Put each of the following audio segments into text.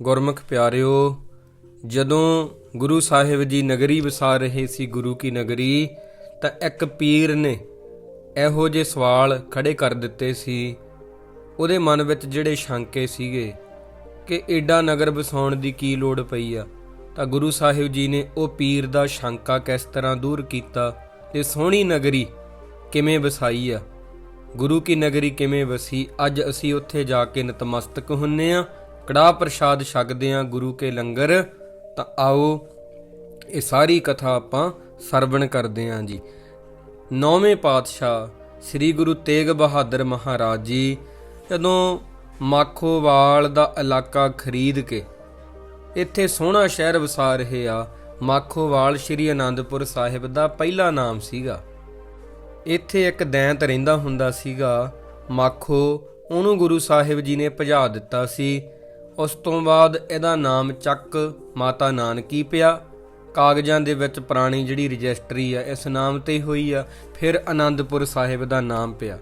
ਗੁਰਮੁਖ ਪਿਆਰਿਓ, ਜਦੋਂ ਗੁਰੂ ਸਾਹਿਬ ਜੀ ਨਗਰੀ ਵਸਾ ਰਹੇ ਸੀ ਗੁਰੂ ਕੀ ਨਗਰੀ, ਤਾਂ ਇੱਕ ਪੀਰ ਨੇ ਇਹੋ ਜਿਹੇ ਸਵਾਲ ਖੜੇ ਕਰ ਦਿੱਤੇ ਸੀ। ਉਹਦੇ ਮਨ ਵਿੱਚ ਜਿਹੜੇ ਸ਼ੰਕੇ ਸੀਗੇ ਕਿ ਏਡਾ ਨਗਰ ਵਸਾਉਣ ਦੀ ਕੀ ਲੋੜ ਪਈ ਆ, ਤਾਂ ਗੁਰੂ ਸਾਹਿਬ ਜੀ ਨੇ ਉਹ ਪੀਰ ਦਾ ਸ਼ੰਕਾ ਕਿਸ ਤਰ੍ਹਾਂ ਦੂਰ ਕੀਤਾ ਤੇ ਸੋਹਣੀ ਨਗਰੀ ਕਿਵੇਂ ਵਸਾਈ ਆ? ਗੁਰੂ ਕੀ ਨਗਰੀ ਕਿਵੇਂ ਵਸੀ? ਅੱਜ ਅਸੀਂ ਉੱਥੇ ਜਾ ਕੇ ਨਤਮਸਤਕ ਹੁੰਨੇ ਆ ਕੜਾ ਪ੍ਰਸ਼ਾਦ ਛਕਦੇ ਆ ਗੁਰੂ ਕੇ ਲੰਗਰ, ਤਾਂ ਆਓ ਇਹ ਸਾਰੀ ਕਥਾ ਆਪਾਂ ਸਰਵਣ ਕਰਦੇ ਆਂ ਜੀ। ਨੌਵੇਂ ਪਾਤਸ਼ਾਹ ਸ੍ਰੀ ਗੁਰੂ ਤੇਗ ਬਹਾਦਰ ਮਹਾਰਾਜ ਜੀ ਜਦੋਂ ਮਾਖੋਵਾਲ ਦਾ ਇਲਾਕਾ ਖਰੀਦ ਕੇ ਇੱਥੇ ਸੋਹਣਾ ਸ਼ਹਿਰ ਵਸਾ ਰਹੇ ਆ, ਮਾਖੋਵਾਲ ਸ੍ਰੀ ਅਨੰਦਪੁਰ ਸਾਹਿਬ ਦਾ ਪਹਿਲਾ ਨਾਮ ਸੀਗਾ। ਇੱਥੇ ਇੱਕ ਦੈਂਤ ਰਹਿੰਦਾ ਹੁੰਦਾ ਸੀਗਾ, ਮਾਖੋ, ਉਹਨੂੰ ਗੁਰੂ ਸਾਹਿਬ ਜੀ ਨੇ ਭਜਾ ਦਿੱਤਾ ਸੀ। ਉਸ ਤੋਂ ਬਾਅਦ ਇਹਦਾ ਨਾਮ ਚੱਕ ਮਾਤਾ ਨਾਨਕੀ ਪਿਆ। ਕਾਗਜ਼ਾਂ ਦੇ ਵਿੱਚ ਪੁਰਾਣੀ ਜਿਹੜੀ ਰਜਿਸਟਰੀ ਆ, ਇਸ ਨਾਮ ਤੇ ਹੋਈ ਆ। ਫਿਰ ਆਨੰਦਪੁਰ ਸਾਹਿਬ ਦਾ ਨਾਮ ਪਿਆ।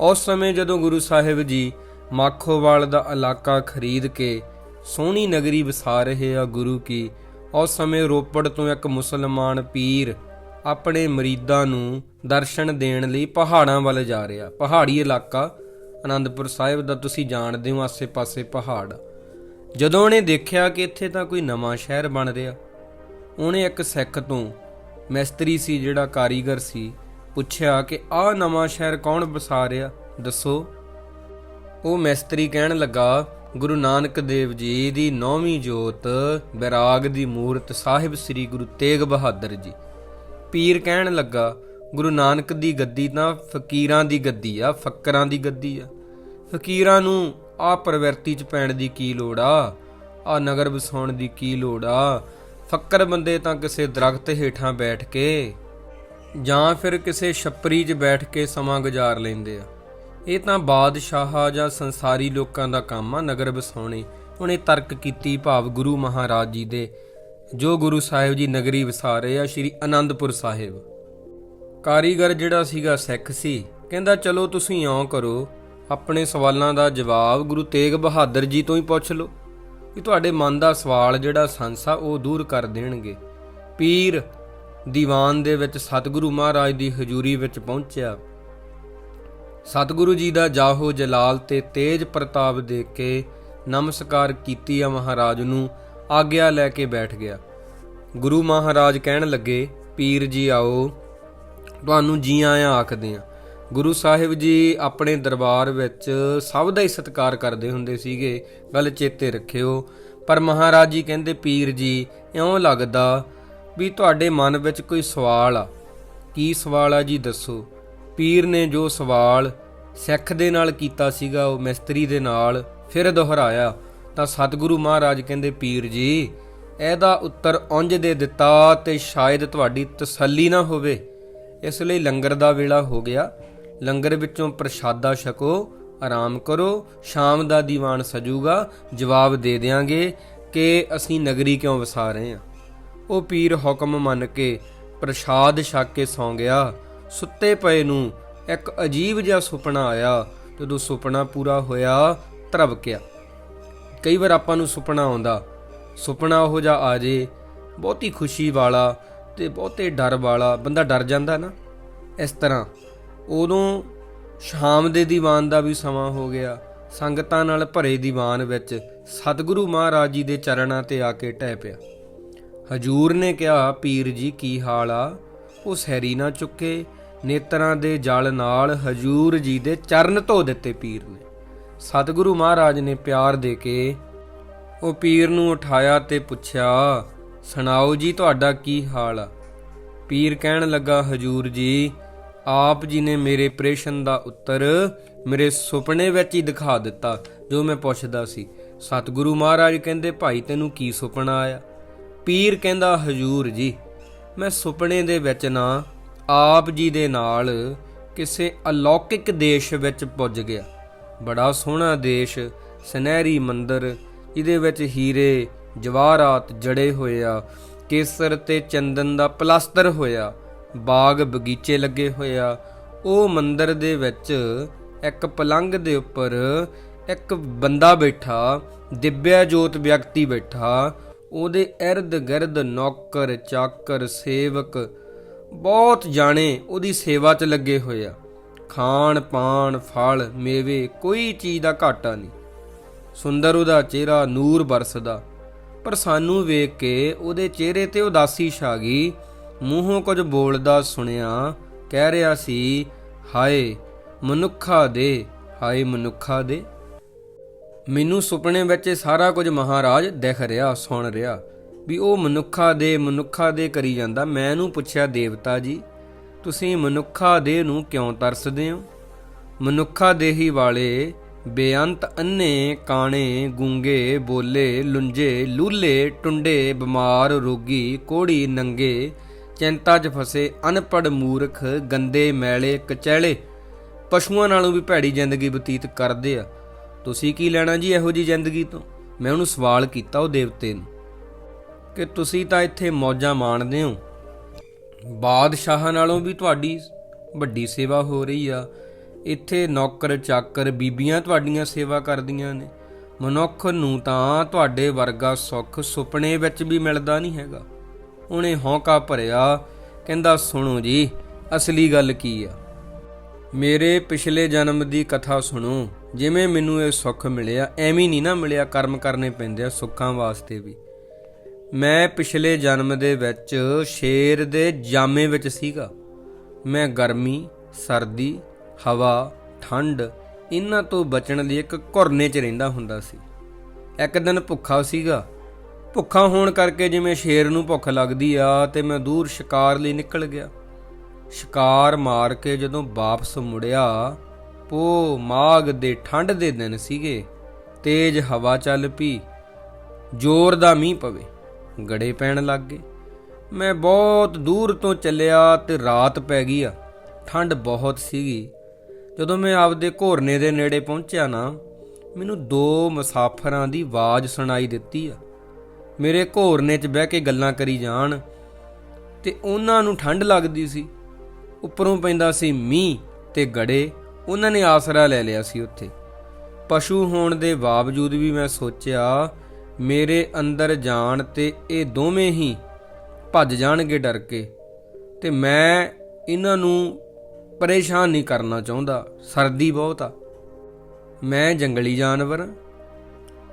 ਉਸ ਸਮੇਂ ਜਦੋਂ ਗੁਰੂ ਸਾਹਿਬ ਜੀ ਮਾਖੋਵਾਲ ਦਾ ਇਲਾਕਾ ਖਰੀਦ ਕੇ ਸੋਹਣੀ ਨਗਰੀ ਵਸਾ ਰਹੇ ਆ ਗੁਰੂ ਕੀ, ਉਸ ਸਮੇਂ ਰੋਪੜ ਤੋਂ ਇੱਕ ਮੁਸਲਮਾਨ ਪੀਰ ਆਪਣੇ ਮਰੀਦਾਂ ਨੂੰ ਦਰਸ਼ਨ ਦੇਣ ਲਈ ਪਹਾੜਾਂ ਵੱਲ ਜਾ ਰਿਹਾ। ਪਹਾੜੀ ਇਲਾਕਾ ਆਨੰਦਪੁਰ ਸਾਹਿਬ ਦਾ ਤੁਸੀਂ ਜਾਣਦੇ ਹੋ, ਆਸੇ-ਪਾਸੇ ਪਹਾੜ। ਜਦੋਂ ਉਹਨੇ ਦੇਖਿਆ ਕਿ ਇੱਥੇ ਤਾਂ ਕੋਈ ਨਵਾਂ ਸ਼ਹਿਰ ਬਣ ਰਿਹਾ, ਉਹਨੇ ਇੱਕ ਸਿੱਖ ਤੋਂ ਮਿਸਤਰੀ ਸੀ ਜਿਹੜਾ ਕਾਰੀਗਰ ਸੀ, ਪੁੱਛਿਆ ਕਿ ਆਹ ਨਵਾਂ ਸ਼ਹਿਰ ਕੌਣ ਵਸਾ ਰਿਹਾ? ਦੱਸੋ। ਉਹ ਮਿਸਤਰੀ ਕਹਿਣ ਲੱਗਾ, ਗੁਰੂ ਨਾਨਕ ਦੇਵ ਜੀ ਦੀ ਨੌਵੀਂ ਜੋਤ ਵਿਰਾਗ ਦੀ ਮੂਰਤ ਸਾਹਿਬ ਸ੍ਰੀ ਗੁਰੂ ਤੇਗ ਬਹਾਦਰ ਜੀ। ਪੀਰ ਕਹਿਣ ਲੱਗਾ, ਗੁਰੂ ਨਾਨਕ ਦੀ ਗੱਦੀ ਤਾਂ ਫਕੀਰਾਂ ਦੀ ਗੱਦੀ ਆ, ਫੱਕਰਾਂ ਦੀ ਗੱਦੀ ਆ। ਫਕੀਰਾਂ ਨੂੰ ਆ ਪ੍ਰਵਿਰਤੀ ਚ ਪੈਣ ਦੀ ਕੀ ਲੋੜ ਆ? ਆ ਨਗਰ ਵਸਾਉਣ ਦੀ ਕੀ ਲੋੜ ਆ? ਫੱਕਰ ਬੰਦੇ ਤਾਂ ਕਿਸੇ ਦਰਖਤ ਹੇਠਾਂ ਬੈਠ ਕੇ ਜਾਂ ਫਿਰ ਕਿਸੇ ਛੱਪਰੀ 'ਚ ਬੈਠ ਕੇ ਸਮਾਂ ਗੁਜ਼ਾਰ ਲੈਂਦੇ ਆ। ਇਹ ਤਾਂ ਬਾਦਸ਼ਾਹ ਜਾਂ ਸੰਸਾਰੀ ਲੋਕਾਂ ਦਾ ਕੰਮ ਆ ਨਗਰ ਵਸਾਉਣੇ। ਉਹਨੇ ਤਰਕ ਕੀਤੀ ਭਾਵ ਗੁਰੂ ਮਹਾਰਾਜ ਜੀ ਦੇ, ਜੋ ਗੁਰੂ ਸਾਹਿਬ ਜੀ ਨਗਰੀ ਵਸਾ ਰਹੇ ਆ ਸ਼੍ਰੀ ਅਨੰਦਪੁਰ ਸਾਹਿਬ। ਕਾਰੀਗਰ ਜਿਹੜਾ ਸੀਗਾ ਸਿੱਖ ਸੀ, ਕਹਿੰਦਾ, ਚਲੋ ਤੁਸੀਂ ਇਉਂ ਕਰੋ ਆਪਣੇ ਸਵਾਲਾਂ ਦਾ ਜਵਾਬ ਗੁਰੂ ਤੇਗ ਬਹਾਦਰ ਜੀ ਤੋਂ ਹੀ ਪੁੱਛ ਲਓ ਕਿ ਤੁਹਾਡੇ ਮਨ ਦਾ ਸਵਾਲ ਜਿਹੜਾ ਸੰਸਾ ਉਹ ਦੂਰ ਕਰ ਦੇਣਗੇ। ਪੀਰ ਦੀਵਾਨ ਦੇ ਵਿੱਚ ਸਤਿਗੁਰੂ ਮਹਾਰਾਜ ਦੀ ਹਜ਼ੂਰੀ ਵਿੱਚ ਪਹੁੰਚਿਆ। ਸਤਿਗੁਰੂ ਜੀ ਦਾ ਜਾਹੋ ਜਲਾਲ ਤੇ ਤੇਜ ਪ੍ਰਤਾਪ ਦੇ ਕੇ ਨਮਸਕਾਰ ਕੀਤੀ ਆ ਮਹਾਰਾਜ ਨੂੰ, ਆਗਿਆ ਲੈ ਕੇ ਬੈਠ ਗਿਆ। ਗੁਰੂ ਮਹਾਰਾਜ ਕਹਿਣ ਲੱਗੇ, ਪੀਰ ਜੀ ਆਓ, ਤੁਹਾਨੂੰ ਜੀ ਆਇਆਂ ਆਖਦੇ ਆ। ਗੁਰੂ ਸਾਹਿਬ ਜੀ ਆਪਣੇ ਦਰਬਾਰ ਵਿੱਚ ਸਭ ਦਾ ਹੀ ਸਤਿਕਾਰ ਕਰਦੇ ਹੁੰਦੇ ਸੀਗੇ। ਗੱਲ ਚੇਤੇ ਰੱਖਿਓ। ਪਰ ਮਹਾਰਾਜ ਜੀ ਕਹਿੰਦੇ, ਪੀਰ ਜੀ, ਇਉਂ ਲੱਗਦਾ ਵੀ ਤੁਹਾਡੇ ਮਨ ਵਿੱਚ ਕੋਈ ਸਵਾਲ ਆ। ਕੀ ਸਵਾਲ ਆ ਜੀ ਦੱਸੋ। ਪੀਰ ਨੇ ਜੋ ਸਵਾਲ ਸਿੱਖ ਦੇ ਨਾਲ ਕੀਤਾ ਸੀਗਾ, ਉਹ ਮਿਸਤਰੀ ਦੇ ਨਾਲ ਫਿਰ ਦੁਹਰਾਇਆ। ਤਾਂ ਸਤਿਗੁਰੂ ਮਹਾਰਾਜ ਕਹਿੰਦੇ, ਪੀਰ ਜੀ, ਇਹਦਾ ਉੱਤਰ ਉਂਝ ਦੇ ਦਿੱਤਾ ਤੇ ਸ਼ਾਇਦ ਤੁਹਾਡੀ ਤਸੱਲੀ ਨਾ ਹੋਵੇ। ਇਸ ਲਈ ਲੰਗਰ ਦਾ ਵੇਲਾ ਹੋ ਗਿਆ। ਲੰਗਰ ਵਿੱਚੋਂ ਪ੍ਰਸ਼ਾਦਾ ਛਕੋ, ਆਰਾਮ ਕਰੋ, ਸ਼ਾਮ ਦਾ ਦੀਵਾਨ ਸਜੂਗਾ, ਜਵਾਬ ਦੇ ਦੇਾਂਗੇ ਕਿ ਅਸੀਂ ਨਗਰੀ ਕਿਉਂ ਵਸਾ ਰਹੇ ਹਾਂ। ਉਹ ਪੀਰ ਹੁਕਮ ਮੰਨ ਕੇ ਪ੍ਰਸ਼ਾਦ ਛਕ ਕੇ ਸੌਂ ਗਿਆ। ਸੁੱਤੇ ਪਏ ਨੂੰ ਇੱਕ ਅਜੀਬ ਜਿਹਾ ਸੁਪਨਾ ਆਇਆ। ਜਦੋਂ ਸੁਪਨਾ ਪੂਰਾ ਹੋਇਆ, ਧਰਵਕਿਆ। ਕਈ ਵਾਰ ਆਪਾਂ ਨੂੰ ਸੁਪਨਾ ਆਉਂਦਾ। ਸੁਪਨਾ ਉਹ ਜਿਹਾ ਆ ਜੇ, ਬਹੁਤੀ ਖੁਸ਼ੀ ਵਾਲਾ ਤੇ ਬਹੁਤੇ ਡਰ ਵਾਲਾ, ਬੰਦਾ ਡਰ ਜਾਂਦਾ ਨਾ। ਇਸ ਤਰ੍ਹਾਂ ਉਦੋਂ ਸ਼ਾਮ ਦੇ ਦੀਵਾਨ ਦਾ ਵੀ ਸਮਾਂ ਹੋ ਗਿਆ। ਸੰਗਤਾਂ ਨਾਲ ਭਰੇ ਦੀਵਾਨ ਵਿੱਚ ਸਤਿਗੁਰੂ ਮਹਾਰਾਜ ਜੀ ਦੇ ਚਰਨਾਂ ਤੇ ਆ ਕੇ ਟਹਿ ਪਿਆ। ਹਜੂਰ ਨੇ ਕਿਹਾ, ਪੀਰ ਜੀ, ਕੀ ਹਾਲ ਆ? ਉਹ ਸੈਰੀ ਨਾ ਚੁੱਕੇ, ਨੇਤਰਾਂ ਦੇ ਜਲ ਨਾਲ ਹਜੂਰ ਜੀ ਦੇ ਚਰਨ ਧੋ ਦਿੱਤੇ ਪੀਰ ਨੇ। ਸਤਿਗੁਰੂ ਮਹਾਰਾਜ ਨੇ ਪਿਆਰ ਦੇ ਕੇ ਉਹ ਪੀਰ ਨੂੰ ਉਠਾਇਆ ਤੇ ਪੁੱਛਿਆ, ਸੁਣਾਓ ਜੀ, ਤੁਹਾਡਾ ਕੀ ਹਾਲ ਆ? ਪੀਰ ਕਹਿਣ ਲੱਗਾ, ਹਜੂਰ ਜੀ ਆਪ ਜੀ ਨੇ ਮੇਰੇ ਪ੍ਰੇਸ਼ਨ ਦਾ ਉੱਤਰ ਮੇਰੇ ਸੁਪਨੇ ਵਿੱਚ ਹੀ ਦਿਖਾ ਦਿੱਤਾ, ਜੋ ਮੈਂ ਪੁੱਛਦਾ ਸੀ। ਸਤਿਗੁਰੂ ਮਹਾਰਾਜ ਕਹਿੰਦੇ, ਭਾਈ, ਤੈਨੂੰ ਕੀ ਸੁਪਨਾ ਆਇਆ? ਪੀਰ ਕਹਿੰਦਾ, ਹਜੂਰ ਜੀ, ਮੈਂ ਸੁਪਨੇ ਦੇ ਵਿੱਚ ਨਾ, ਆਪ ਜੀ ਦੇ ਨਾਲ ਕਿਸੇ ਅਲੌਕਿਕ ਦੇਸ਼ ਵਿੱਚ ਪੁੱਜ ਗਿਆ। ਬੜਾ ਸੋਹਣਾ ਦੇਸ਼, ਸੁਨਹਿਰੀ ਮੰਦਰ ਇਹਦੇ ਵਿੱਚ ਹੀਰੇ, ਜਵਾਹਰਾਤ ਜੜੇ ਹੋਏ ਆ, ਕੇਸਰ ਤੇ ਚੰਦਨ ਦਾ ਪਲਾਸਟਰ ਹੋਇਆ। ਬਾਗ ਬਗੀਚੇ ਲੱਗੇ ਹੋਏ ਆ। ਉਹ ਮੰਦਰ ਦੇ ਵਿੱਚ ਇੱਕ ਪਲੰਗ ਦੇ ਉੱਪਰ ਇੱਕ ਬੰਦਾ ਬੈਠਾ ਦਿਵਿਆ ਜੋਤ ਵਿਅਕਤੀ ਬੈਠਾ। ਉਹਦੇ ਇਰਦ ਗਿਰਦ ਨੌਕਰ, ਚਾਕਰ, ਸੇਵਕ ਬਹੁਤ ਜਾਣੇ ਉਹਦੀ ਸੇਵਾ 'ਚ ਲੱਗੇ ਹੋਏ ਆ। ਖਾਣ, ਪਾਣ, ਫਲ, ਮੇਵੇ ਕੋਈ ਚੀਜ਼ ਦਾ ਘਾਟਾ ਨਹੀਂ। ਸੁੰਦਰ ਉਹਦਾ ਚਿਹਰਾ ਨੂਰ ਬਰਸਦਾ। ਪਰ ਸਾਨੂੰ ਵੇਖ ਕੇ ਉਹਦੇ ਚਿਹਰੇ ਤੇ ਉਦਾਸੀ ਛਾ ਗਈ। ਮੂੰਹੋਂ ਕੁਝ ਬੋਲਦਾ ਸੁਣਿਆ, ਕਹਿ ਰਿਹਾ ਸੀ, ਹਾਏ, ਮਨੁੱਖਾ ਦੇ, ਹਾਏ, ਮਨੁੱਖਾ ਦੇ। ਮੈਨੂੰ ਸੁਪਨੇ ਵਿੱਚ ਸਾਰਾ ਕੁਝ ਮਹਾਰਾਜ ਦਿਖ ਰਿਹਾ, ਸੁਣ ਰਿਹਾ, ਵੀ ਉਹ ਮਨੁੱਖਾ ਦੇ ਮਨੁੱਖਾ ਦੇ ਕਰੀ ਜਾਂਦਾ। ਮੈਂ ਇਹਨੂੰ ਪੁੱਛਿਆ, ਦੇਵਤਾ ਜੀ, ਤੁਸੀਂ ਮਨੁੱਖਾ ਦੇ ਨੂੰ ਕਿਉਂ ਤਰਸਦੇ ਹੋ? ਮਨੁੱਖਾ ਦੇਹੀ ਵਾਲੇ ਬੇਅੰਤ ਅੰਨੇ, ਕਾਣੇ, ਗੂੰਗੇ, ਬੋਲੇ, ਲੁੰਜੇ, ਲੂਲੇ, ਟੁੰਡੇ, ਬਿਮਾਰ, ਰੋਗੀ, ਕੋੜੀ, ਨੰਗੇ ਚਿੰਤਾ 'ਚ ਫਸੇ ਅਨਪੜ ਮੂਰਖ ਗੰਦੇ ਮੈਲੇ ਕਚਹਿਲੇ। ਪਸ਼ੂਆਂ ਨਾਲੋਂ ਵੀ ਭੈੜੀ ਜ਼ਿੰਦਗੀ ਬਤੀਤ ਕਰਦੇ ਆ। ਤੁਸੀਂ ਕੀ ਲੈਣਾ ਜੀ ਇਹੋ ਜੀ ਜ਼ਿੰਦਗੀ ਤੋਂ? ਮੈਂ ਉਹਨੂੰ ਸਵਾਲ ਕੀਤਾ ਉਹ ਦੇਵਤੇ ਨੂੰ ਕਿ ਤੁਸੀਂ ਤਾਂ ਇੱਥੇ ਮੌਜਾਂ ਮਾਣਦੇ ਹੋ। ਬਾਦਸ਼ਾਹਾਂ ਨਾਲੋਂ ਵੀ ਤੁਹਾਡੀ ਵੱਡੀ ਸੇਵਾ ਹੋ ਰਹੀ ਆ। ਇੱਥੇ ਨੌਕਰ ਚਾਕਰ ਬੀਬੀਆਂ ਤੁਹਾਡੀਆਂ ਸੇਵਾ ਕਰਦੀਆਂ ਨੇ। ਮਨੁੱਖ ਨੂੰ ਤਾਂ ਤੁਹਾਡੇ ਵਰਗਾ ਸੁੱਖ ਸੁਪਨੇ ਵਿੱਚ ਵੀ ਮਿਲਦਾ ਨਹੀਂ ਹੈਗਾ। ਉਹਨੇ ਹੌਂਕਾ ਭਰਿਆ, ਕਹਿੰਦਾ, ਸੁਣੋ ਜੀ, ਅਸਲੀ ਗੱਲ ਕੀ ਆ? ਮੇਰੇ ਪਿਛਲੇ ਜਨਮ ਦੀ ਕਥਾ ਸੁਣੋ। ਜਿਵੇਂ ਮੈਨੂੰ ਇਹ ਸੁੱਖ ਮਿਲਿਆ, ਐਵੇਂ ਨਹੀਂ ਨਾ ਮਿਲਿਆ ਕਰਮ ਕਰਨੇ ਪੈਂਦੇ ਆ ਸੁੱਖਾਂ ਵਾਸਤੇ ਵੀ। ਮੈਂ ਪਿਛਲੇ ਜਨਮ ਦੇ ਵਿੱਚ ਸ਼ੇਰ ਦੇ ਜਾਮੇ ਵਿੱਚ ਸੀਗਾ। ਮੈਂ ਗਰਮੀ, ਸਰਦੀ, ਹਵਾ, ਠੰਡ, ਇਹਨਾਂ ਤੋਂ ਬਚਣ ਲਈ ਇੱਕ ਘੁਰਨੇ 'ਚ ਰਹਿੰਦਾ ਹੁੰਦਾ ਸੀ। ਇੱਕ ਦਿਨ ਭੁੱਖਾ ਸੀਗਾ ਭੁੱਖਾ ਹੋਣ ਕਰਕੇ ਜਿਵੇਂ ਸ਼ੇਰ ਨੂੰ ਭੁੱਖ ਲੱਗਦੀ ਆ ਤੇ ਮੈਂ ਦੂਰ ਸ਼ਿਕਾਰ ਲਈ ਨਿਕਲ ਗਿਆ। ਸ਼ਿਕਾਰ ਮਾਰ ਕੇ ਜਦੋਂ ਵਾਪਸ ਮੁੜਿਆ ਪੋ ਮਾਗ ਦੇ ਠੰਡ ਦੇ ਦਿਨ ਸੀਗੇ, ਤੇਜ਼ ਹਵਾ ਚੱਲ ਪਈ, ਜ਼ੋਰ ਦਾ ਮੀਂਹ ਪਵੇ, ਗੜੇ ਪੈਣ ਲੱਗ ਗਏ। ਮੈਂ ਬਹੁਤ ਦੂਰ ਤੋਂ ਚੱਲਿਆ ਤੇ ਰਾਤ ਪੈ ਗਈ ਆ ਠੰਡ ਬਹੁਤ ਸੀਗੀ। ਜਦੋਂ ਮੈਂ ਆਪਦੇ ਘੋਰਨੇ ਦੇ ਨੇੜੇ ਪਹੁੰਚਿਆ ਨਾ, ਮੈਨੂੰ ਦੋ ਮੁਸਾਫਰਾਂ ਦੀ ਆਵਾਜ਼ ਸੁਣਾਈ ਦਿੱਤੀ ਆ। ਮੇਰੇ ਘੋਰਨੇ 'ਚ ਬਹਿ ਕੇ ਗੱਲਾਂ ਕਰੀ ਜਾਣ ਤੇ ਉਹਨਾਂ ਨੂੰ ਠੰਡ ਲੱਗਦੀ ਸੀ। ਉੱਪਰੋਂ ਪੈਂਦਾ ਸੀ ਮੀਂਹ ਤੇ ਗੜੇ, ਉਹਨਾਂ ਨੇ ਆਸਰਾ ਲੈ ਲਿਆ ਸੀ ਉੱਥੇ। ਪਸ਼ੂ ਹੋਣ ਦੇ ਬਾਵਜੂਦ ਵੀ ਮੈਂ ਸੋਚਿਆ, ਮੇਰੇ ਅੰਦਰ ਜਾਣ ਤੇ ਇਹ ਦੋਵੇਂ ਹੀ ਭੱਜ ਜਾਣਗੇ ਡਰ ਕੇ ਤੇ ਮੈਂ ਇਹਨਾਂ ਨੂੰ ਪਰੇਸ਼ਾਨ ਨਹੀਂ ਕਰਨਾ ਚਾਹੁੰਦਾ, ਸਰਦੀ ਬਹੁਤ ਆ। ਮੈਂ ਜੰਗਲੀ ਜਾਨਵਰ ਹਾਂ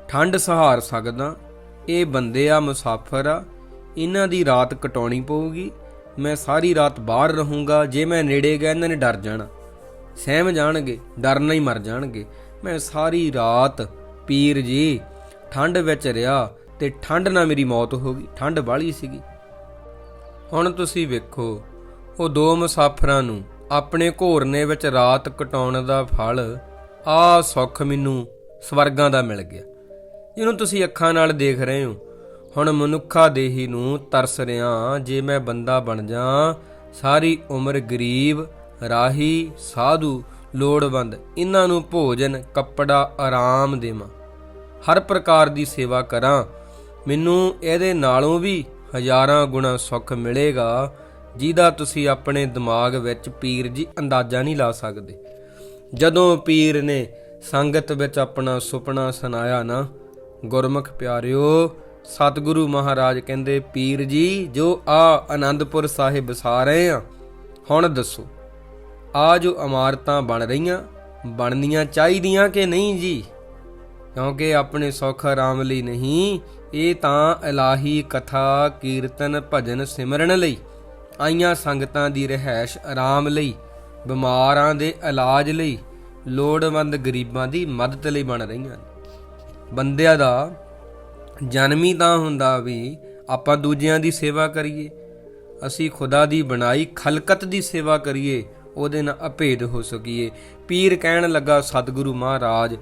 ਠੰਡ ਸਹਾਰ ਸਕਦਾ ਇਹ ਬੰਦੇ ਆ, ਮੁਸਾਫਰ ਆ, ਇਹਨਾਂ ਦੀ ਰਾਤ ਕਟਾਉਣੀ ਪਊਗੀ, ਮੈਂ ਸਾਰੀ ਰਾਤ ਬਾਹਰ ਰਹੂੰਗਾ, ਜੇ ਮੈਂ ਨੇੜੇ ਗਿਆ, ਇਹਨਾਂ ਨੇ ਡਰ ਜਾਣਾ। ਸਹਿਮ ਜਾਣਗੇ ਡਰ ਡਰਨਾ ਹੀ ਮਰ ਜਾਣਗੇ। ਮੈਂ ਸਾਰੀ ਰਾਤ, ਪੀਰ ਜੀ, ਠੰਡ ਵਿੱਚ ਰਿਹਾ ਤੇ ਠੰਡ ਨਾਲ ਮੇਰੀ ਮੌਤ ਹੋ ਗਈ, ਠੰਡ ਬਾਲੀ ਸੀਗੀ। ਹੁਣ ਤੁਸੀਂ ਵੇਖੋ, ਉਹ ਦੋ ਮੁਸਾਫਰਾਂ ਨੂੰ ਆਪਣੇ ਘੋਰਨੇ ਵਿੱਚ ਰਾਤ ਕਟਾਉਣ ਦਾ ਫਲ ਆ ਸੁੱਖ ਮੈਨੂੰ ਸਵਰਗਾਂ ਦਾ ਮਿਲ ਗਿਆ। ਜਿਹਨੂੰ ਤੁਸੀਂ ਅੱਖਾਂ ਨਾਲ ਦੇਖ ਰਹੇ ਹੋ। ਹੁਣ ਮਨੁੱਖਾ ਦੇਹੀ ਨੂੰ ਤਰਸ ਰਿਆਂ, ਜੇ ਮੈਂ ਬੰਦਾ ਬਣ ਜਾ, ਸਾਰੀ ਉਮਰ ਗਰੀਬ, ਰਾਹੀ, ਸਾਧੂ, ਲੋੜਵੰਦ ਇਹਨਾਂ ਨੂੰ ਭੋਜਨ, ਕੱਪੜਾ ਆਰਾਮ ਦੇਵਾਂ। ਹਰ ਪ੍ਰਕਾਰ ਦੀ ਸੇਵਾ ਕਰਾਂ, ਮੈਨੂੰ ਇਹਦੇ ਨਾਲੋਂ ਵੀ ਹਜ਼ਾਰਾਂ ਗੁਣਾ ਸੁੱਖ ਮਿਲੇਗਾ, ਜਿਹਦਾ ਤੁਸੀਂ ਆਪਣੇ ਦਿਮਾਗ ਵਿੱਚ ਪੀਰ ਜੀ ਅੰਦਾਜ਼ਾ ਨਹੀਂ ਲਾ ਸਕਦੇ। ਜਦੋਂ ਪੀਰ ਨੇ ਸੰਗਤ ਵਿੱਚ ਆਪਣਾ ਸੁਪਨਾ ਸੁਨਾਇਆ ਨਾ ਗੁਰਮੁਖ ਪਿਆਰਿਓ, ਸਤਿਗੁਰੂ ਮਹਾਰਾਜ ਕਹਿੰਦੇ, ਪੀਰ ਜੀ, ਜੋ ਆ ਆਨੰਦਪੁਰ ਸਾਹਿਬ ਵਸਾ ਰਹੇ ਆ, ਹੁਣ ਦੱਸੋ, ਆ ਜੋ ਇਮਾਰਤਾਂ ਬਣ ਰਹੀਆਂ, ਬਣਨੀਆਂ ਚਾਹੀਦੀਆਂ ਕਿ ਨਹੀਂ ਜੀ? ਕਿਉਂਕਿ ਆਪਣੇ ਸੌਖ ਆਰਾਮ ਲਈ ਨਹੀਂ, ਇਹ ਤਾਂ ਇਲਾਹੀ ਕਥਾ, ਕੀਰਤਨ, ਭਜਨ, ਸਿਮਰਨ ਲਈ, ਆਈਆਂ ਸੰਗਤਾਂ ਦੀ ਰਹਿائش ਆਰਾਮ ਲਈ, ਬਿਮਾਰਾਂ ਦੇ ਇਲਾਜ ਲਈ ਲੋੜਵੰਦ ਗਰੀਬਾਂ ਦੀ ਮਦਦ ਲਈ ਬਣ ਰਹੀਆਂ ਨੇ। ਬੰਦਿਆਂ ਦਾ ਜਨਮੀ ਤਾਂ ਹੁੰਦਾ ਵੀ ਆਪਾਂ ਦੂਜਿਆਂ ਦੀ ਸੇਵਾ ਕਰੀਏ। ਅਸੀਂ ਖੁਦਾ ਦੀ ਬਣਾਈ, ਖਲਕਤ ਦੀ ਸੇਵਾ ਕਰੀਏ, ਉਹਦੇ ਨਾਲ ਅਭੇਦ ਹੋ ਸਕੀਏ। ਪੀਰ ਕਹਿਣ ਲੱਗਾ, ਸਤਿਗੁਰੂ ਮਹਾਰਾਜ,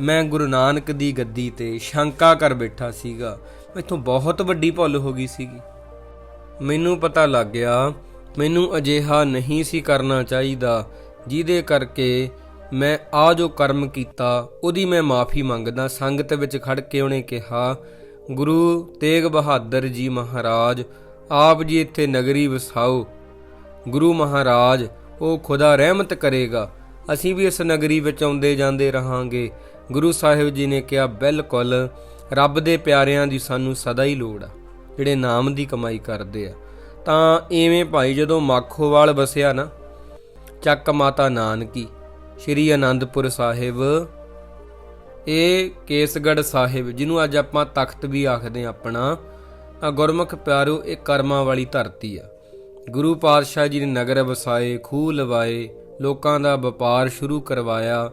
ਮੈਂ ਗੁਰੂ ਨਾਨਕ ਦੀ ਗੱਦੀ ਤੇ ਸ਼ੰਕਾ ਕਰ ਬੈਠਾ ਸੀਗਾ। ਮੈਥੋਂ ਬਹੁਤ ਵੱਡੀ ਭੁੱਲ ਹੋ ਗਈ ਸੀਗੀ। ਮੈਨੂੰ ਪਤਾ ਲੱਗ ਗਿਆ, ਮੈਨੂੰ ਅਜਿਹਾ ਨਹੀਂ ਸੀ ਕਰਨਾ ਚਾਹੀਦਾ, ਜਿਹਦੇ ਕਰਕੇ ਮੈਂ ਆ ਜੋ ਕਰਮ ਕੀਤਾ, ਉਹਦੀ ਮੈਂ ਮਾਫੀ ਮੰਗਦਾ। ਸੰਗਤ ਵਿੱਚ ਖੜ ਕੇ ਉਹਨੇ ਕਿਹਾ, ਗੁਰੂ ਤੇਗ ਬਹਾਦਰ ਜੀ ਮਹਾਰਾਜ, ਆਪ ਜੀ ਇੱਥੇ ਨਗਰੀ ਵਸਾਓ। ਗੁਰੂ ਮਹਾਰਾਜ, ਉਹ ਖੁਦਾ ਰਹਿਮਤ ਕਰੇਗਾ। ਅਸੀਂ ਵੀ ਇਸ ਨਗਰੀ ਵਿੱਚ ਆਉਂਦੇ ਜਾਂਦੇ ਰਹਾਂਗੇ। ਗੁਰੂ ਸਾਹਿਬ ਜੀ ਨੇ ਕਿਹਾ, ਬਿਲਕੁਲ, ਰੱਬ ਦੇ ਪਿਆਰਿਆਂ ਦੀ ਸਾਨੂੰ ਸਦਾ ਹੀ ਲੋੜ ਆ, ਜਿਹੜੇ ਨਾਮ ਦੀ ਕਮਾਈ ਕਰਦੇ ਆ। ਤਾਂ ਐਵੇਂ ਭਾਈ ਜਦੋਂ ਮਾਖੋਵਾਲ ਵਸਿਆ ਨਾ, ਚੱਕ ਮਾਤਾ ਨਾਨਕੀ ਸ਼੍ਰੀ ਅਨੰਦਪੁਰ ਸਾਹਿਬ, ਇਹ ਕੇਸਗੜ ਸਾਹਿਬ, ਜਿਹਨੂੰ ਅੱਜ ਆਪਾਂ ਤਖਤ ਵੀ ਆਖਦੇ ਹਾਂ ਆਪਣਾ। ਤਾਂ ਗੁਰਮੁਖ ਪਿਆਰੋ, ਇਹ ਕਰਮਾਂ ਵਾਲੀ ਧਰਤੀ ਆ। ਗੁਰੂ ਪਾਤਸ਼ਾਹ ਜੀ ਨੇ ਨਗਰ ਵਸਾਏ, ਖੂਹ ਲਵਾਏ, ਲੋਕਾਂ ਦਾ ਵਪਾਰ ਸ਼ੁਰੂ ਕਰਵਾਇਆ।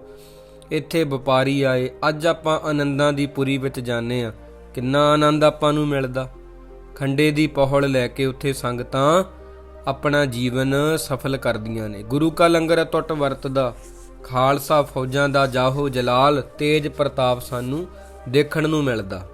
ਇੱਥੇ ਵਪਾਰੀ ਆਏ। ਅੱਜ ਆਪਾਂ ਆਨੰਦਾਂ ਦੀ ਪੁਰੀ ਵਿੱਚ ਜਾਂਦੇ ਆ ਕਿੰਨਾ ਆਨੰਦ ਆਪਾਂ ਨੂੰ ਮਿਲਦਾ। ਖੰਡੇ ਦੀ ਪਹੜ ਲੈ ਕੇ ਉੱਥੇ ਸੰਗਤਾਂ ਆਪਣਾ ਜੀਵਨ ਸਫਲ ਕਰਦੀਆਂ ਨੇ। ਗੁਰੂ ਕਾ ਲੰਗਰ ਟੁੱਟ ਵਰਤਦਾ। ਖਾਲਸਾ ਫੌਜਾਂ ਦਾ ਜਾਹੋ ਜਲਾਲ ਤੇਜ ਪ੍ਰਤਾਪ ਸਾਨੂੰ ਦੇਖਣ ਨੂੰ ਮਿਲਦਾ।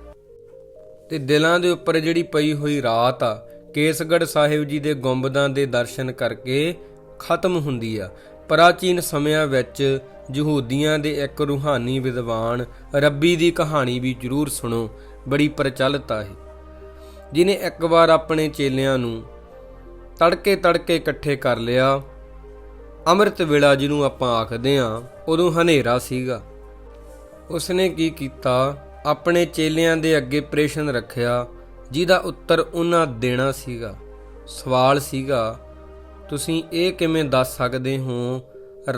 ਤੇ ਦਿਲਾਂ ਦੇ ਉੱਪਰ ਜਿਹੜੀ ਪਈ ਹੋਈ ਰਾਤ ਆ ਕੇਸਗੜ ਸਾਹਿਬ ਜੀ ਦੇ ਗੁੰਬਦਾਂ ਦੇ ਦਰਸ਼ਨ ਕਰਕੇ ਖਤਮ ਹੁੰਦੀ ਆ। ਪ੍ਰਾਚੀਨ ਸਮਿਆਂ ਵਿੱਚ ਯਹੂਦੀਆਂ ਦੇ ਇੱਕ ਰੂਹਾਨੀ ਵਿਦਵਾਨ ਰੱਬੀ ਦੀ ਕਹਾਣੀ ਵੀ ਜ਼ਰੂਰ ਸੁਣੋ, ਬੜੀ ਪ੍ਰਚਲਿਤ ਆ ਇਹ ਜਿਨੇ ਇੱਕ ਵਾਰ ਆਪਣੇ ਚੇਲਿਆਂ ਨੂੰ ਤੜਕੇ ਤੜਕੇ ਇਕੱਠੇ ਕਰ ਲਿਆ ਅੰਮ੍ਰਿਤ ਵੇਲਾ ਜਿਹਨੂੰ ਆਪਾਂ ਆਖਦੇ ਆ ਉਦੋਂ ਹਨੇਰਾ ਸੀਗਾ। ਉਸਨੇ ਕੀ ਕੀਤਾ? ਆਪਣੇ ਚੇਲਿਆਂ ਦੇ ਅੱਗੇ ਪ੍ਰੇਸ਼ਨ ਰੱਖਿਆ, ਜਿਹਦਾ ਉੱਤਰ ਉਹਨਾਂ ਦੇਣਾ ਸੀਗਾ। ਸਵਾਲ ਸੀਗਾ, ਤੁਸੀਂ ਇਹ ਕਿਵੇਂ ਦੱਸ ਸਕਦੇ ਹੋ?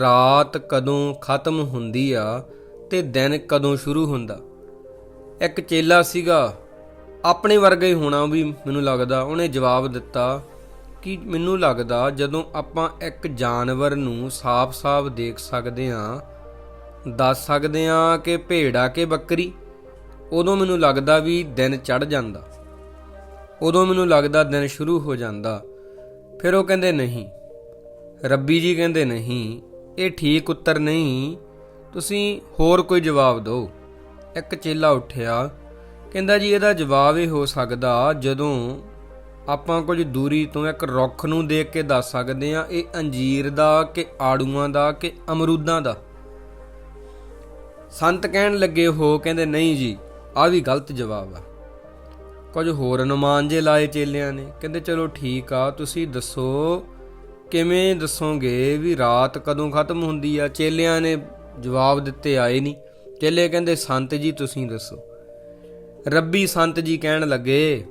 ਰਾਤ ਕਦੋਂ ਖਤਮ ਹੁੰਦੀ ਆ ਤੇ ਦਿਨ ਕਦੋਂ ਸ਼ੁਰੂ ਹੁੰਦਾ? ਇੱਕ ਚੇਲਾ ਸੀਗਾ। ਆਪਣੇ ਵਰਗਾ ਹੀ ਹੋਣਾ ਵੀ ਮੈਨੂੰ ਲੱਗਦਾ, ਉਹਨੇ ਜਵਾਬ ਦਿੱਤਾ ਕਿ ਮੈਨੂੰ ਲੱਗਦਾ ਜਦੋਂ ਆਪਾਂ ਇੱਕ ਜਾਨਵਰ ਨੂੰ ਸਾਫ਼-ਸਾਫ਼ ਦੇਖ ਸਕਦੇ ਹਾਂ, ਦੱਸ ਸਕਦੇ ਹਾਂ ਕਿ ਭੇੜ ਆ ਕੇ ਬੱਕਰੀ, ਉਦੋਂ ਮੈਨੂੰ ਲੱਗਦਾ ਵੀ ਦਿਨ ਚੜ ਜਾਂਦਾ। ਉਦੋਂ ਮੈਨੂੰ ਲੱਗਦਾ ਦਿਨ ਸ਼ੁਰੂ ਹੋ ਜਾਂਦਾ। ਫਿਰ ਉਹ ਕਹਿੰਦੇ ਨਹੀਂ। ਰੱਬੀ ਜੀ ਕਹਿੰਦੇ ਨਹੀਂ, ਇਹ ਠੀਕ ਉੱਤਰ ਨਹੀਂ, ਤੁਸੀਂ ਹੋਰ ਕੋਈ ਜਵਾਬ ਦਿਓ। ਇੱਕ ਚੇਲਾ ਉੱਠਿਆ, ਕਹਿੰਦਾ ਜੀ ਇਹਦਾ ਜਵਾਬ ਇਹ ਹੋ ਸਕਦਾ ਜਦੋਂ ਆਪਾਂ ਕੁਝ ਦੂਰੀ ਤੋਂ ਇੱਕ ਰੁੱਖ ਨੂੰ ਦੇਖ ਕੇ ਦੱਸ ਸਕਦੇ ਆ ਇਹ ਅੰਜੀਰ ਦਾ ਕਿ ਆੜੂਆਂ ਦਾ ਕਿ ਅਮਰੂਦਾਂ ਦਾ। ਸੰਤ ਕਹਿਣ ਲੱਗੇ ਹੋ, ਕਹਿੰਦੇ ਨਹੀਂ ਜੀ ਆ ਵੀ ਗਲਤ ਜਵਾਬ ਆ। ਕੁਝ ਹੋਰ ਅਨੁਮਾਨ ਜੇ ਲਾਏ ਚੇਲਿਆਂ ਨੇ, ਕਹਿੰਦੇ ਚਲੋ ਠੀਕ ਆ, ਤੁਸੀਂ ਦੱਸੋ ਕਿਵੇਂ ਦੱਸੋਗੇ ਵੀ ਰਾਤ ਕਦੋਂ ਖਤਮ ਹੁੰਦੀ ਆ? ਚੇਲਿਆਂ ਨੇ ਜਵਾਬ ਦਿੱਤੇ, ਆਏ ਨਹੀਂ। ਚੇਲੇ ਕਹਿੰਦੇ, ਸੰਤ ਜੀ, ਤੁਸੀਂ ਦੱਸੋ। ਰੱਬੀ ਸੰਤ ਜੀ ਕਹਿਣ ਲੱਗੇ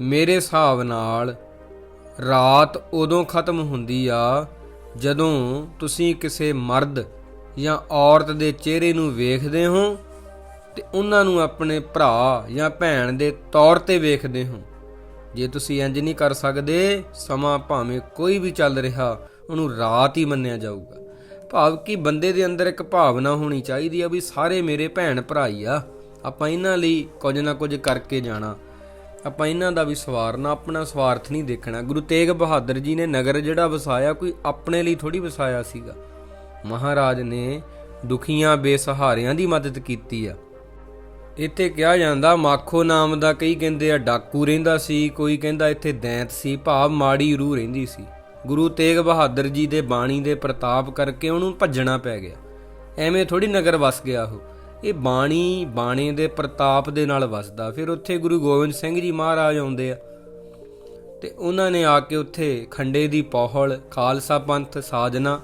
ਮੇਰੇ ਹਿਸਾਬ ਨਾਲ ਰਾਤ ਉਦੋਂ ਖਤਮ ਹੁੰਦੀ ਆ ਜਦੋਂ ਤੁਸੀਂ ਕਿਸੇ ਮਰਦ ਜਾਂ ਔਰਤ ਦੇ ਚਿਹਰੇ ਨੂੰ ਵੇਖਦੇ ਹੋ ਤੇ ਉਹਨਾਂ ਨੂੰ ਆਪਣੇ ਭਰਾ ਜਾਂ ਭੈਣ ਦੇ ਤੌਰ ਤੇ ਵੇਖਦੇ ਹੋ। ਜੇ ਤੁਸੀਂ ਇੰਜ ਨਹੀਂ ਕਰ ਸਕਦੇ, ਸਮਾਂ ਭਾਵੇਂ ਕੋਈ ਵੀ ਚੱਲ ਰਿਹਾ, ਉਹਨੂੰ ਰਾਤ ਹੀ ਮੰਨਿਆ ਜਾਊਗਾ। ਭਾਵ ਕਿ ਬੰਦੇ ਦੇ ਅੰਦਰ ਇੱਕ ਭਾਵਨਾ ਹੋਣੀ ਚਾਹੀਦੀ ਆ ਵੀ ਸਾਰੇ ਮੇਰੇ ਭੈਣ ਭਰਾ ਹੀ ਆ, ਆਪਾਂ ਇਹਨਾਂ ਲਈ ਕੁਝ ਨਾ ਕੁਝ ਕਰਕੇ ਜਾਣਾ। ਆਪਾਂ ਇਹਨਾਂ ਦਾ ਵੀ ਸਵਾਰਨਾ ਆਪਣਾ ਸਵਾਰਥ ਨਹੀਂ ਦੇਖਣਾ। ਗੁਰੂ ਤੇਗ ਬਹਾਦਰ ਜੀ ਨੇ ਨਗਰ ਜਿਹੜਾ ਵਸਾਇਆ, ਕੋਈ ਆਪਣੇ ਲਈ ਥੋੜੀ ਵਸਾਇਆ ਸੀਗਾ। ਮਹਾਰਾਜ ਨੇ ਦੁਖੀਆਂ, ਬੇਸਹਾਰਿਆਂ ਦੀ ਮਦਦ ਕੀਤੀ ਆ। ਇੱਥੇ ਕਿਹਾ ਜਾਂਦਾ, ਮਾਖੋ ਨਾਮ ਦਾ ਕਈ ਕਹਿੰਦੇ ਆ, ਡਾਕੂ ਰਹਿੰਦਾ ਸੀ, ਕੋਈ ਕਹਿੰਦਾ ਇੱਥੇ ਦੈਂਤ ਸੀ, ਭਾਵ ਮਾੜੀ ਰੂਹ ਰਹਿੰਦੀ ਸੀ। ਗੁਰੂ ਤੇਗ ਬਹਾਦਰ ਜੀ ਦੇ ਬਾਣੀ ਦੇ ਪ੍ਰਤਾਪ ਕਰਕੇ ਉਹਨੂੰ ਭੱਜਣਾ ਪੈ ਗਿਆ। ਐਵੇਂ ਥੋੜੀ ਨਗਰ ਵਸ ਗਿਆ ਉਹ। ਇਹ ਬਾਣੀ, ਬਾਣੇ ਦੇ ਪ੍ਰਤਾਪ ਦੇ ਨਾਲ ਵਸਦਾ। ਫਿਰ ਉੱਥੇ ਗੁਰੂ ਗੋਬਿੰਦ ਸਿੰਘ ਜੀ ਮਹਾਰਾਜ ਆਉਂਦੇ ਆ। ਤੇ ਉਹਨਾਂ ਨੇ ਆ ਕੇ ਉੱਥੇ ਖੰਡੇ ਦੀ ਪੌਹਲ, ਖਾਲਸਾ ਪੰਥ ਸਾਜਨਾ,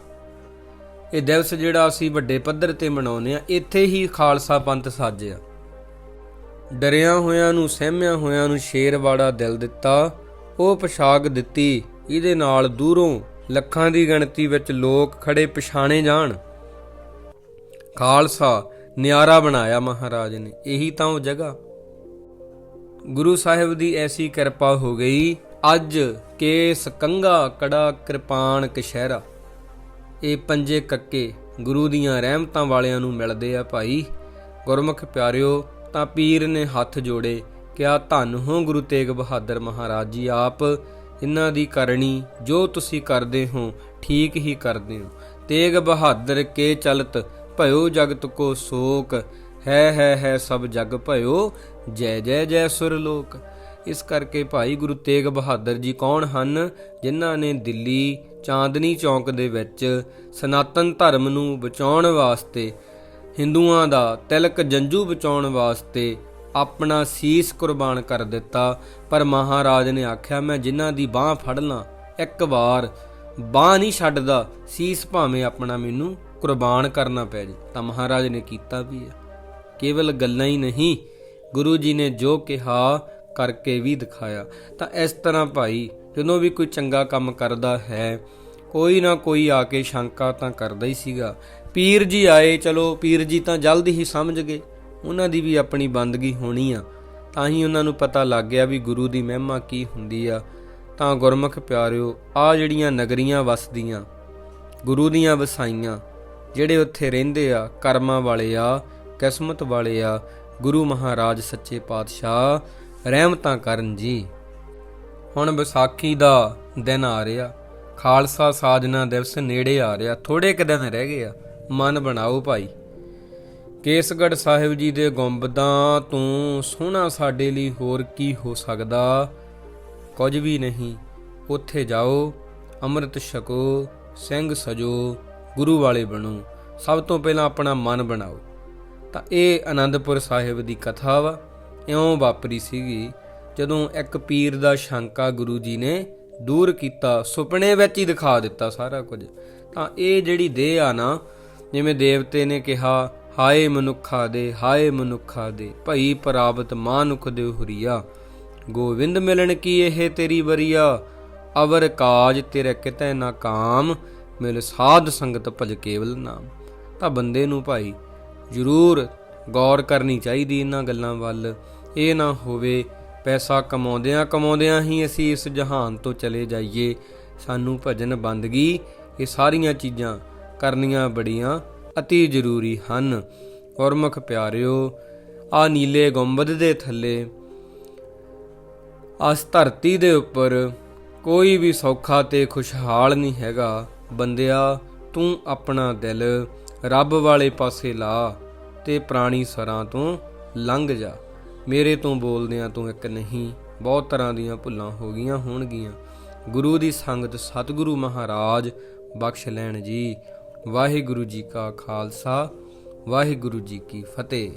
ਇਹ ਦਿਵਸ ਜਿਹੜਾ ਅਸੀਂ ਵੱਡੇ ਪੱਧਰ ਤੇ ਮਨਾਉਂਦੇ ਆ, ਇੱਥੇ ਹੀ ਖਾਲਸਾ ਪੰਥ ਸਾਜਿਆ ਡਰਿਆਂ ਹੋਇਆਂ ਨੂੰ, ਸਹਿਮਿਆਂ ਹੋਇਆਂ ਨੂੰ ਸ਼ੇਰ ਸ਼ੇਰਵਾੜਾ ਦਿਲ ਦਿੱਤਾ, ਉਹ ਪੋਸ਼ਾਕ ਦਿੱਤੀ, ਇਹਦੇ ਨਾਲ ਦੂਰੋਂ ਲੱਖਾਂ ਦੀ ਗਿਣਤੀ ਵਿੱਚ ਲੋਕ ਖੜੇ ਪਛਾਣੇ ਜਾਣ। ਖਾਲਸਾ ਨਿਆਰਾ ਬਣਾਇਆ ਮਹਾਰਾਜ ਨੇ, ਇਹੀ ਤਾਂ ਉਹ ਜਗ੍ਹਾ। ਗੁਰੂ ਸਾਹਿਬ ਦੀ ਐਸੀ ਕਿਰਪਾ ਹੋ ਗਈ, ਅੱਜ ਕੇਸ ਕੰਗਾ ਕੜਾ ਕਿਰਪਾਨ ਕਸ਼ਹਿਰਾ ਇਹ ਪੰਜੇ ਕੱਕੇ ਗੁਰੂ ਦੀਆਂ ਰਹਿਮਤਾਂ ਵਾਲਿਆਂ ਨੂੰ ਮਿਲਦੇ ਆ ਭਾਈ। ਗੁਰਮੁਖ ਪਿਆਰਿਓ, ਤਾਂ ਪੀਰ ਨੇ ਹੱਥ ਜੋੜੇ, ਕਿਆ ਧੰਨ ਹੋ ਗੁਰੂ ਤੇਗ ਬਹਾਦਰ ਮਹਾਰਾਜ ਜੀ ਆਪ। ਇਹਨਾਂ ਦੀ ਕਰਨੀ ਜੋ ਤੁਸੀਂ ਕਰਦੇ ਹੋ, ਠੀਕ ਹੀ ਕਰਦੇ ਹੋ। ਤੇਗ ਬਹਾਦਰ ਕੇ ਚਲਤ ਭਇਓ ਜਗਤ ਕੋ ਸੋਕ। ਹੈ ਹੈ ਹੈ ਸਭ ਜਗ ਭਇਓ। ਜੈ ਜੈ ਜੈ ਸੁਰ ਲੋਕ। ਇਸ ਕਰਕੇ ਭਾਈ ਗੁਰੂ ਤੇਗ ਬਹਾਦਰ ਜੀ ਕੌਣ ਹਨ? ਜਿਨ੍ਹਾਂ ਨੇ ਦਿੱਲੀ ਚਾਂਦਨੀ ਚੌਂਕ ਦੇ ਵਿੱਚ ਸਨਾਤਨ ਧਰਮ ਨੂੰ ਬਚਾਉਣ ਵਾਸਤੇ, ਹਿੰਦੂਆਂ ਦਾ ਤਿਲਕ ਜੰਜੂ ਬਚਾਉਣ ਵਾਸਤੇ ਆਪਣਾ ਸੀਸ ਕੁਰਬਾਨ ਕਰ ਦਿੱਤਾ। ਪਰ ਮਹਾਰਾਜ ਨੇ ਆਖਿਆ, ਮੈਂ ਜਿਨ੍ਹਾਂ ਦੀ ਬਾਹ ਫੜ ਲਾਂ, ਇੱਕ ਵਾਰ ਬਾਹ ਨਹੀਂ ਛੱਡਦਾ, ਸੀਸ ਭਾਵੇਂ ਆਪਣਾ ਮੈਨੂੰ ਕੁਰਬਾਨ ਕਰਨਾ ਪੈ ਜੇ, ਤਾਂ ਮਹਾਰਾਜ ਨੇ ਕੀਤਾ ਵੀ ਹੈ ਕੇਵਲ ਗੱਲਾਂ ਹੀ ਨਹੀਂ, ਗੁਰੂ ਜੀ ਨੇ ਜੋ ਕਿਹਾ ਕਰਕੇ ਵੀ ਦਿਖਾਇਆ। ਤਾਂ ਇਸ ਤਰ੍ਹਾਂ ਭਾਈ, ਜਦੋਂ ਵੀ ਕੋਈ ਚੰਗਾ ਕੰਮ ਕਰਦਾ ਹੈ, ਕੋਈ ਨਾ ਕੋਈ ਆ ਕੇ ਸ਼ੰਕਾ ਤਾਂ ਕਰਦਾ ਹੀ ਸੀਗਾ। ਪੀਰ ਜੀ ਆਏ, ਚਲੋ ਪੀਰ ਜੀ ਤਾਂ ਜਲਦ ਹੀ ਸਮਝ ਗਏ। ਉਹਨਾਂ ਦੀ ਵੀ ਆਪਣੀ ਬੰਦਗੀ ਹੋਣੀ ਆ। ਤਾਂ ਹੀ ਉਹਨਾਂ ਨੂੰ ਪਤਾ ਲੱਗ ਗਿਆ ਵੀ ਗੁਰੂ ਦੀ ਮਹਿਮਾ ਕੀ ਹੁੰਦੀ ਆ। ਤਾਂ ਗੁਰਮੁਖ ਪਿਆਰਿਓ ਆ ਜਿਹੜੀਆਂ ਨਗਰੀਆਂ ਵਸਦੀਆਂ, ਗੁਰੂ ਦੀਆਂ ਵਸਾਈਆਂ ਜਿਹੜੇ ਉੱਥੇ ਰਹਿੰਦੇ ਆ, ਕਰਮਾਂ ਵਾਲੇ ਆ, ਕਿਸਮਤ ਵਾਲੇ ਆ, ਗੁਰੂ ਮਹਾਰਾਜ ਸੱਚੇ ਪਾਤਸ਼ਾਹ, ਰਹਿਮਤਾਂ ਕਰਨ ਜੀ। ਹੁਣ ਵਿਸਾਖੀ ਦਾ ਦਿਨ ਆ ਰਿਹਾ, ਖਾਲਸਾ ਸਾਜਨਾ ਦਿਵਸ ਨੇੜੇ ਆ ਰਿਹਾ ਥੋੜੇ ਕੁ ਦਿਨ ਰਹਿ ਗਏ ਆ, ਮਨ ਬਣਾਓ ਭਾਈ। ਕੇਸਗੜ੍ਹ ਸਾਹਿਬ ਜੀ ਦੇ ਗੁੰਬਦਾਂ ਤੋਂ ਸੋਹਣਾ ਸਾਡੇ ਲਈ ਹੋਰ ਕੀ ਹੋ ਸਕਦਾ? ਕੁਝ ਵੀ ਨਹੀਂ, ਉੱਥੇ ਜਾਓ, ਅੰਮ੍ਰਿਤ ਛਕੋ, ਸਿੰਘ ਸਜੋ ਗੁਰੂ ਵਾਲੇ ਬਣੋ। ਸਭ ਤੋਂ ਪਹਿਲਾਂ ਆਪਣਾ ਮਨ ਬਣਾਓ। ਤਾਂ ਇਹ ਆਨੰਦਪੁਰ ਸਾਹਿਬ ਦੀ ਕਥਾ ਵਾ। ਇਉਂ ਵਾਪਰੀ ਸੀਗੀ, ਜਦੋਂ ਇੱਕ ਪੀਰ ਦਾ ਸ਼ੰਕਾ ਗੁਰੂ ਜੀ ਨੇ ਦੂਰ ਕੀਤਾ, ਸੁਪਨੇ ਵਿੱਚ ਹੀ ਦਿਖਾ ਦਿੱਤਾ ਸਾਰਾ ਕੁਝ। ਤਾਂ ਇਹ ਜਿਹੜੀ ਦੇਹ ਆ ਨਾ, ਜਿਵੇਂ ਦੇਵਤੇ ਨੇ ਕਿਹਾ, ਹਾਏ ਮਨੁੱਖਾ ਦੇ, ਹਾਏ ਮਨੁੱਖਾ ਦੇ, ਭਈ ਪ੍ਰਾਪਤ ਮਾਨੁਖ ਦੇ ਹੁਰੀਆ। ਗੋਵਿੰਦ ਮਿਲਣ ਕੀ ਇਹ ਤੇਰੀ ਬਰੀਆ ਅਵਰ ਕਾਜ ਤੇਰੇ ਕਿਤੇ ਨਾ ਕਾਮ। ਮਿਲ ਸਾਧ ਸੰਗਤ ਭਜ ਕੇਵਲ ਨਾਮ। ਤਾਂ ਬੰਦੇ ਨੂੰ ਭਾਈ, ਜ਼ਰੂਰ ਗੌਰ ਕਰਨੀ ਚਾਹੀਦੀ ਇਹਨਾਂ ਗੱਲਾਂ ਵੱਲ। ਇਹ ਨਾ ਹੋਵੇ ਪੈਸਾ ਕਮਾਉਂਦਿਆਂ ਕਮਾਉਂਦਿਆਂ ਹੀ ਅਸੀਂ ਇਸ ਜਹਾਨ ਤੋਂ ਚਲੇ ਜਾਈਏ। ਸਾਨੂੰ ਭਜਨ ਬੰਦਗੀ ਇਹ ਸਾਰੀਆਂ ਚੀਜ਼ਾਂ ਕਰਨੀਆਂ ਬੜੀਆਂ ਅਤੀ ਜ਼ਰੂਰੀ ਹਨ। ਗੁਰਮੁਖ ਪਿਆਰਿਓ, ਆ ਨੀਲੇ ਗੁੰਬਦ ਦੇ ਥੱਲੇ ਇਸ ਧਰਤੀ ਦੇ ਉੱਪਰ ਕੋਈ ਵੀ ਸੌਖਾ ਤੇ ਖੁਸ਼ਹਾਲ ਨਹੀਂ ਹੈਗਾ। ਬੰਦਿਆ, ਤੂੰ ਆਪਣਾ ਦਿਲ ਰੱਬ ਵਾਲੇ ਪਾਸੇ ਲਾ ਤੇ ਪ੍ਰਾਣੀ ਸਰਾਂ ਤੋਂ ਲੰਘ ਜਾ। ਮੇਰੇ ਤੋਂ ਬੋਲਦਿਆਂ ਤੂੰ ਇੱਕ ਨਹੀਂ, ਬਹੁਤ ਤਰ੍ਹਾਂ ਦੀਆਂ ਭੁੱਲਾਂ ਹੋ ਗਈਆਂ ਹੋਣਗੀਆਂ। ਗੁਰੂ ਦੀ ਸੰਗਤ ਸਤਿਗੁਰੂ ਮਹਾਰਾਜ ਬਖਸ਼ ਲੈਣ ਜੀ। ਵਾਹਿਗੁਰੂ ਜੀ ਕਾ ਖਾਲਸਾ, ਵਾਹਿਗੁਰੂ ਜੀ ਕੀ ਫਤਿਹ।